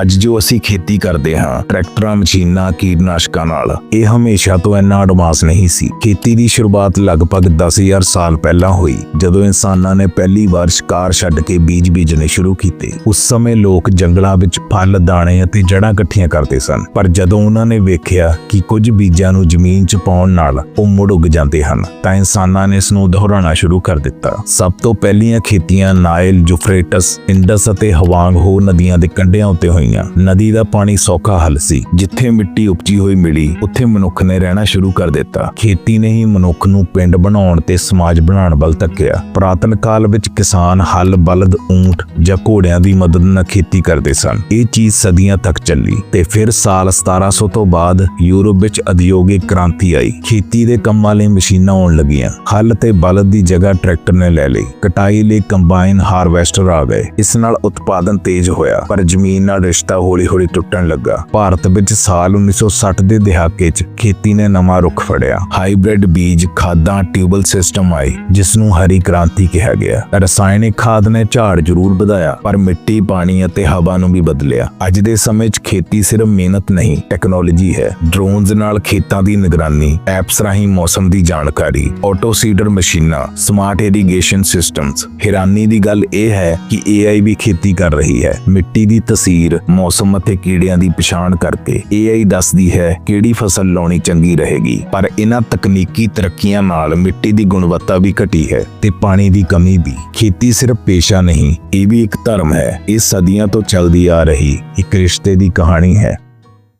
ਅੱਜ ਜੋ ਅਸੀਂ ਖੇਤੀ ਕਰਦੇ ਹਾਂ, ਟਰੈਕਟਰਾਂ, ਮਸ਼ੀਨਾਂ, ਕੀਟਨਾਸ਼ਕਾਂ ਨਾਲ, ਇਹ ਹਮੇਸ਼ਾ ਤੋਂ ਇੰਨਾ ਐਡਵਾਂਸ ਨਹੀਂ ਸੀ। ਖੇਤੀ ਦੀ ਸ਼ੁਰੂਆਤ ਲਗਭਗ 10000 ਸਾਲ ਪਹਿਲਾਂ ਹੋਈ, ਜਦੋਂ ਇਨਸਾਨਾਂ ਨੇ ਪਹਿਲੀ ਵਾਰ ਸ਼ਿਕਾਰ ਛੱਡ ਕੇ ਬੀਜ ਬੀਜਣੇ ਸ਼ੁਰੂ ਕੀਤੇ। ਉਸ ਸਮੇਂ ਲੋਕ ਜੰਗਲਾਂ ਵਿੱਚ ਫਲ, ਦਾਣੇ ਅਤੇ ਜੜ੍ਹਾਂ ਇਕੱਠੀਆਂ ਕਰਦੇ ਸਨ, ਪਰ ਜਦੋਂ ਉਹਨਾਂ ਨੇ ਵੇਖਿਆ ਕਿ ਕੁਝ ਬੀਜਾਂ ਨੂੰ ਜ਼ਮੀਨ 'ਚ ਪਾਉਣ ਨਾਲ ਉਹ ਮੁੜ ਉੱਗ ਜਾਂਦੇ ਹਨ, ਤਾਂ ਇਨਸਾਨਾਂ ਨੇ ਇਸ ਨੂੰ ਦੁਹਰਾਉਣਾ ਸ਼ੁਰੂ ਕਰ ਦਿੱਤਾ। ਸਭ ਤੋਂ ਪਹਿਲੀਆਂ ਖੇਤੀਆਂ ਨਾਇਲ, ਜੁਫਰੇਟਸ, ਇੰਡਸ ਅਤੇ ਹਵਾਂਗ ਹੋ ਨਦੀਆਂ ਦੇ ਕੰਢਿਆਂ ਉੱਤੇ ਹੋਈਆਂ। ਨਦੀ ਦਾ ਪਾਣੀ ਸੌਖਾ ਹੱਲ ਸੀ। ਜਿੱਥੇ ਮਿੱਟੀ ਉਪਜੀ ਹੋਈ ਮਿਲੀ, ਉੱਥੇ ਮਨੁੱਖ ਨੇ ਰਹਿਣਾ ਸ਼ੁਰੂ ਕਰ ਦਿੱਤਾ। ਖੇਤੀ ਨੇ ਹੀ ਮਨੁੱਖ ਨੂੰ ਪਿੰਡ ਬਣਾਉਣ ਤੇ ਸਮਾਜ ਬਣਾਉਣ ਵੱਲ ਧੱਕਿਆ। ਪੁਰਾਤਨ ਕਾਲ ਵਿੱਚ ਕਿਸਾਨ ਹੱਲ, ਬਲਦ ਊਂਟ ਜਾਂ ਘੋੜਿਆਂ ਦੀ ਮਦਦ ਨਾਲ ਖੇਤੀ ਕਰਦੇ ਸਨ। ਇਹ ਚੀਜ਼ ਸਦੀਆਂ ਤੱਕ ਚੱਲੀ ਤੇ ਫਿਰ ਸਾਲ 1700 ਤੋਂ ਬਾਅਦ ਯੂਰਪ ਵਿੱਚ ਉਦਯੋਗਿਕ ਕ੍ਰਾਂਤੀ ਆਈ। ਖੇਤੀ ਦੇ ਕੰਮਾਂ ਲਈ ਮਸ਼ੀਨਾਂ ਆਉਣ ਲੱਗੀਆਂ। ਹੱਲ ਤੇ ਬਲਦ ਦੀ ਜਗ੍ਹਾ ਟਰੈਕਟਰ ਨੇ ਲੈ ਲਈ। ਕਟਾਈ ਲਈ ਕੰਬਾਈਨ ਹਾਰਵੈਸਟਰ ਆ ਗਏ। ਇਸ ਨਾਲ ਉਤਪਾਦਨ ਤੇਜ਼ ਹੋਇਆ, ਪਰ ਜ਼ਮੀਨ ਨਾਲ ਰਿਸ਼ਤਾ ਹੌਲੀ-ਹੌਲੀ ਟੁੱਟਣ ਲੱਗਾ। ਭਾਰਤ ਵਿੱਚ ਸਾਲ 1960 ਦੇ ਦਹਾਕੇ 'ਚ ਖੇਤੀ ਨੇ ਨਵਾਂ ਰੁਖ ਫੜਿਆ। ਹਾਈਬ੍ਰਿਡ ਬੀਜ, ਖਾਦਾਂ ਟਿਊਬਲ ਸਿਸਟਮ ਆਏ, ਜਿਸ ਨੂੰ ਹਰੀ ਕ੍ਰਾਂਤੀ ਕਿਹਾ ਗਿਆ। ਰਸਾਇਣਿਕ ਖਾਦ ਨੇ ਝਾੜ ਜ਼ਰੂਰ ਵਧਾਇਆ, ਪਰ ਮਿੱਟੀ, ਪਾਣੀ ਅਤੇ ਹਵਾ ਨੂੰ ਵੀ ਬਦਲਿਆ। ਅੱਜ ਦੇ ਸਮੇਂ 'ਚ ਖੇਤੀ ਸਿਰਫ ਮਿਹਨਤ ਨਹੀਂ, ਟੈਕਨੋਲੋਜੀ ਹੈ। ਡਰੋਨਸ ਨਾਲ ਖੇਤਾਂ ਦੀ ਨਿਗਰਾਨੀ, ਐਪਸ ਰਾਹੀਂ ਮੌਸਮ ਦੀ ਜਾਣਕਾਰੀ ਆਟੋ ਸੀਡਰ ਮਸ਼ੀਨਾਂ, ਸਮਾਰਟ ਇਰੀਗੇਸ਼ਨ ਸਿਸਟਮਸ। ਹੈਰਾਨੀ ਦੀ ਗੱਲ ਇਹ ਹੈ ਕਿ AI ਵੀ ਖੇਤੀ ਕਰ ਰਹੀ ਹੈ। ਮਿੱਟੀ ਦੀ ਤਸਵੀਰ ਮੌਸਮ ਅਤੇ ਕੀੜਿਆਂ ਦੀ ਪਛਾਣ ਕਰਕੇ। AI ਦੱਸਦੀ ਹੈ, ਕਿਹੜੀ ਫਸਲ ਲਾਉਣੀ ਚੰਗੀ ਰਹੇਗੀ। ਪਰ ਇਹਨਾਂ ਤਕਨੀਕੀ ਤਰੱਕੀਆਂ ਨਾਲ ਮਿੱਟੀ ਦੀ ਗੁਣਵੱਤਾ ਵੀ ਘਟੀ ਹੈ ਤੇ ਪਾਣੀ ਦੀ ਕਮੀ ਵੀ। ਖੇਤੀ ਸਿਰਫ ਪੇਸ਼ਾ ਨਹੀਂ, ਇਹ ਵੀ ਇੱਕ ਧਰਮ ਹੈ। ਇਹ ਸਦੀਆਂ ਤੋਂ ਚੱਲਦੀ ਆ ਰਹੀ ਇੱਕ ਰਿਸ਼ਤੇ ਦੀ ਕਹਾਣੀ ਹੈ।